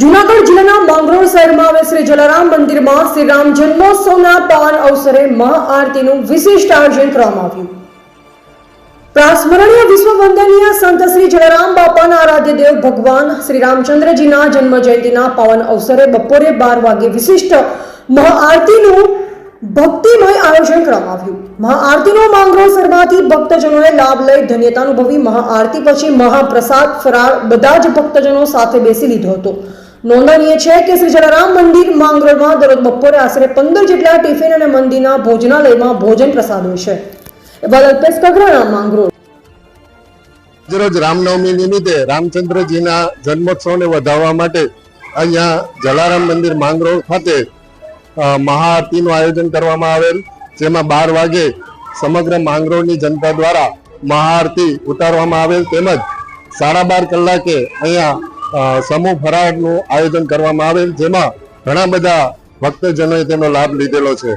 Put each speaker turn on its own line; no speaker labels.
જુનાગઢ જિલ્લાના માંગરોળ શહેરમાં આવેલ શ્રી જલારામ મંદિરમાં શ્રી રામ જન્મોત્સવના પાવન અવસરે મહાઆરતીનું વિશિષ્ટ આયોજન કરવામાં આવ્યું. પ્રાસ્મરણીય વિશ્વ વંદનીય સંત શ્રી જલારામ બાપાના આરાધ્ય દેવ ભગવાન શ્રી રામચંદ્રજીના જન્મ જયંતિના પાવન અવસરે બપોરે બાર વાગે વિશિષ્ટ મહાઆરતીનું ભક્તિમય આયોજન કરવામાં આવ્યું. મહાઆરતીનો માંગરોળ શહેરમાંથી ભક્તજનોએ લાભ લઈ ધન્યતા અનુભવી મહાઆરતી પછી મહાપ્રસાદ ફરાળ બધા જ ભક્તજનો સાથે બેસી લીધો હતો. નોંધનીય છે કે શ્રી જલારામ મંદિર માંગરોળમાં દરરોજ બપોરે આશરે પંદર જેટલા ટિફિન અને મંદિરના ભોજનાલયમાં ભોજન પ્રસાદ હોય છે. એવા અલ્પેશ કગરાણા, માંગરોળ.
આજરોજ રામનવમી નિમિત્તે રામચંદ્રજીના જન્મોત્સવને વધાવવા માટે અહીંયા જલારામ મંદિર માંગરોળ ખાતે મહાઆરતીનું આયોજન કરવામાં આવેલ, જેમાં બાર વાગે સમગ્ર માંગરોળની જનતા દ્વારા મહાઆરતી ઉતારવામાં આવેલ તેમજ સાડા બાર કલાકે અહીંયા સમૂહ ફરાળનું આયોજન કરવામાં આવેલ જેમાં ઘણા બધા ભક્તજનોએ તેનો લાભ લીધેલો છે.